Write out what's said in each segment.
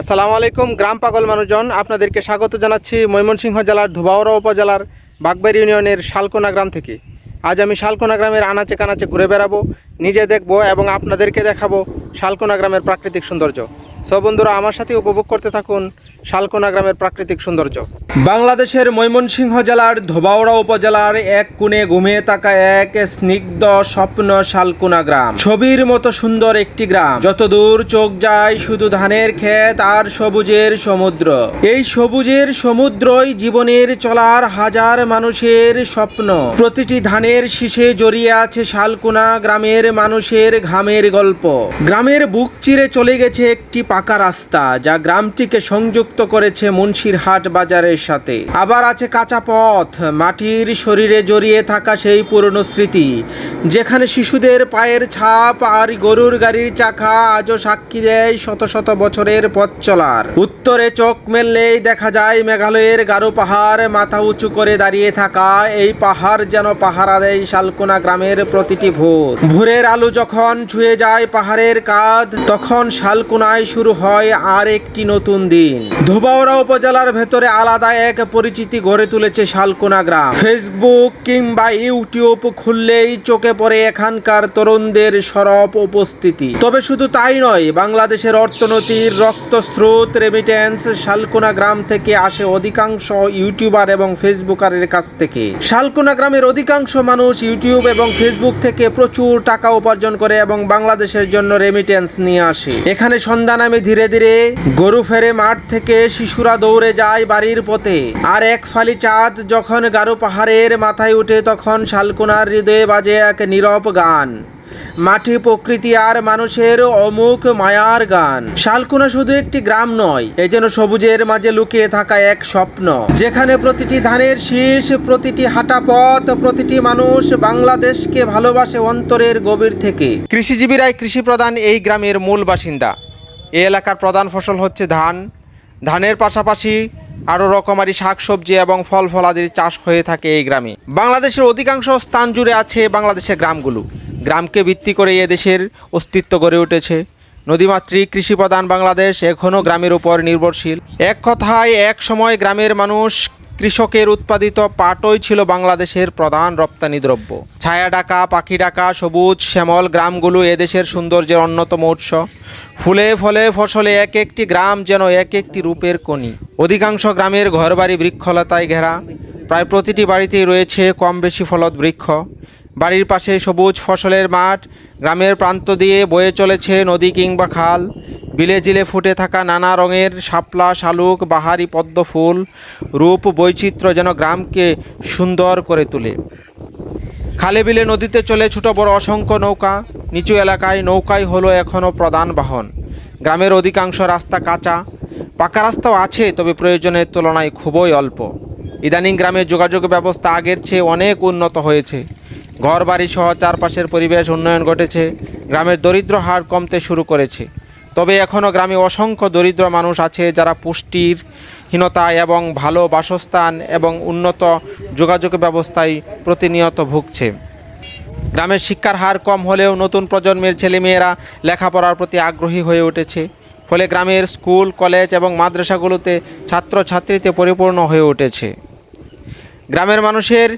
আসসালামু আলাইকুম, গ্রাম পাগল মানুষজন। আপনাদেরকে স্বাগত জানাচ্ছি ময়মনসিংহ জেলার ধুবাওড়া উপজেলার বাগবাড়ি ইউনিয়নের শালকোনা গ্রাম থেকে। আজ আমি শালকোনা গ্রামের আনাচে কানাচে ঘুরে বেড়াবো, নিজে দেখব এবং আপনাদেরকে দেখাবো শালকোনা গ্রামের প্রাকৃতিক সৌন্দর্য। সব বন্ধুরা, আমার সাথে উপভোগ করতে থাকুন শালকোনা গ্রামের প্রাকৃতিক সৌন্দর্য। বাংলাদেশের ময়মনসিংহ জেলার ধোবাউড়া উপজেলার এক কোণে ঘুমিয়ে থাকা এক স্নিগ্ধ স্বপ্ন শালকোনা গ্রাম। ছবির মতো সুন্দর একটি গ্রাম। যতদূর চোখ যায় শুধু ধানের ক্ষেত আর সবুজের সমুদ্র। এই সবুজের সমুদ্রই জীবনের চলার হাজার মানুষের স্বপ্ন। প্রতিটি ধানের শীষে জড়িয়ে আছে শালকোনা গ্রামের মানুষের ঘামের গল্প। গ্রামের বুক চিরে চলে গেছে একটি পাকা রাস্তা, যা গ্রামটিকে সংযুক্ত করেছে মুন্সিরহাট বাজারের সাথে। আবার আছে কাঁচা পথ, মাটির শরীরে জড়িয়ে থাকা সেই পুরনো স্মৃতি, যেখানে শিশুদের পায়ের ছাপ আর গরুর গাড়ির চাকা আজও সাক্ষী দেয় শত শত বছরের পথ চলার। উত্তরে চোখ মেললেই দেখা যায় মেঘালয়ের গারো পাহাড় মাথা উঁচু করে দাঁড়িয়ে থাকা, এই পাহাড় যেন পাহারা দেয় শালকোনা গ্রামের প্রতিটি ভোর। ভোরের আলো যখন ছুঁয়ে যায় পাহাড়ের কাঁধ, তখন শালকোনায় শুরু হয় আর একটি নতুন দিন। ধোবাউড়া উপজেলার ভেতরে আলাদা এক পরিচিতি গড়ে তুলেছে শালকোনা গ্রাম। ফেসবুক কিংবা ইউটিউব খুললেই চোখে পড়ে এখানকার তরুণদের সরব উপস্থিতি। তবে শুধু তাই নয়, বাংলাদেশের অর্থনীতির রক্তস্রোত রেমিটেন্স শালকোনা গ্রাম থেকে আসে অধিকাংশ ইউটিউবার এবং ফেসবুকারের কাছ থেকে। শালকোনা গ্রামের অধিকাংশ মানুষ ইউটিউব এবং ফেসবুক থেকে প্রচুর টাকা উপার্জন করে এবং বাংলাদেশের জন্য রেমিটেন্স নিয়ে আসে। এখানে সন্ধ্যা নামে ধীরে ধীরে গরু ফেরে মাঠ থেকে শিশুরা দৌড়ে যায় বাড়ির পথে। আর এক ফালি চাঁদ যখন গারো পাহাড়ের মাথায় উঠে তখন শালকোনার হৃদয়ে বাজে এক নীরব গান। মাটি প্রকৃতি আর মানুষের অমুক মায়ার গান। শালকোনা শুধু একটি গ্রাম নয়, এ যেন সবুজের মাঝে লুকিয়ে থাকা এক স্বপ্ন। যেখানে প্রতিটি ধানের শীষ, প্রতিটি হাঁটা পথ, প্রতিটি মানুষ বাংলাদেশকে ভালোবাসে অন্তরের গভীর থেকে। কৃষিজীবীরাই কৃষি প্রধান এই গ্রামের মূল বাসিন্দা। এই এলাকার প্রধান ফসল হচ্ছে ধান। ধানের পাশাপাশি আরও রকমারি শাকসবজি এবং ফল ফলাদির চাষ হয়ে থাকে এই গ্রামে। বাংলাদেশের অধিকাংশ স্থান জুড়ে আছে বাংলাদেশের গ্রামগুলো। গ্রামকে ভিত্তি করে দেশের অস্তিত্ব গড়ে উঠেছে। নদীমাতৃক কৃষিপ্রধান বাংলাদেশ এখনও গ্রামের উপর নির্ভরশীল। এক কথায়, এক সময় গ্রামের মানুষ কৃষকের উৎপাদিত পাটই ছিল বাংলাদেশের প্রধান রপ্তানি দ্রব্য। ছায়া ডাকা, পাখি ডাকা, সবুজ, শ্যামল গ্রামগুলো এদেশের সৌন্দর্যের অন্যতম উৎস। ফুলে ফলে ফসলে এক একটি গ্রাম যেন এক একটি রূপের কণি। অধিকাংশ গ্রামের ঘরবাড়ি বৃক্ষলতায় ঘেরা। প্রায় প্রতিটি বাড়িতেই রয়েছে কম বেশি ফলদ বৃক্ষ। বাড়ির পাশে সবুজ ফসলের মাঠ। গ্রামের প্রান্ত দিয়ে বয়ে চলেছে নদী কিংবা খাল। বিলে জিলে ফুটে থাকা নানা রঙের শাপলা, শালুক, বাহারি, পদ্ম ফুল, রূপ, বৈচিত্র্য যেন গ্রামকে সুন্দর করে তোলে। খালে বিলে নদীতে চলে ছোট বড় অসংখ্য নৌকা, নিচু এলাকায় নৌকাই হলো এখনও প্রধান বাহন। গ্রামের অধিকাংশ রাস্তা কাঁচা, পাকা রাস্তাও আছে, তবে প্রয়োজনের তুলনায় খুবই অল্প। ইদানিং গ্রামের যোগাযোগ ব্যবস্থা আগের চেয়ে অনেক উন্নত হয়েছে। ঘর বাড়ি সহ চারপাশের পরিবেশ উন্নয়ন ঘটেছে, গ্রামের দরিদ্র হার কমতে শুরু করেছে। তবে এখনও গ্রামে অসংখ্য দরিদ্র মানুষ আছে যারা পুষ্টির হীনতা এবং ভালো বাসস্থান এবং উন্নত যোগাযোগ ব্যবস্থায় প্রতিনিয়ত ভুগছে। গ্রামের শিক্ষার হার কম হলেও নতুন প্রজন্মের ছেলেমেয়েরা লেখাপড়ার প্রতি আগ্রহী হয়ে উঠেছে। ফলে গ্রামের স্কুল, কলেজ এবং মাদ্রাসাগুলোতে ছাত্রছাত্রীতে পরিপূর্ণ হয়ে উঠেছে। গ্রামের মানুষের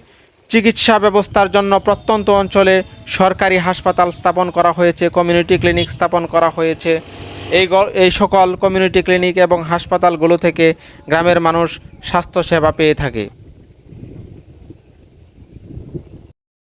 চিকিৎসা ব্যবস্থার জন্য প্রত্যন্ত অঞ্চলে সরকারি হাসপাতাল স্থাপন করা হয়েছে, কমিউনিটি ক্লিনিক স্থাপন করা হয়েছে এই এই সকল কমিউনিটি ক্লিনিক এবং হাসপাতালগুলো থেকে গ্রামের মানুষ স্বাস্থ্যসেবা পেয়ে থাকে।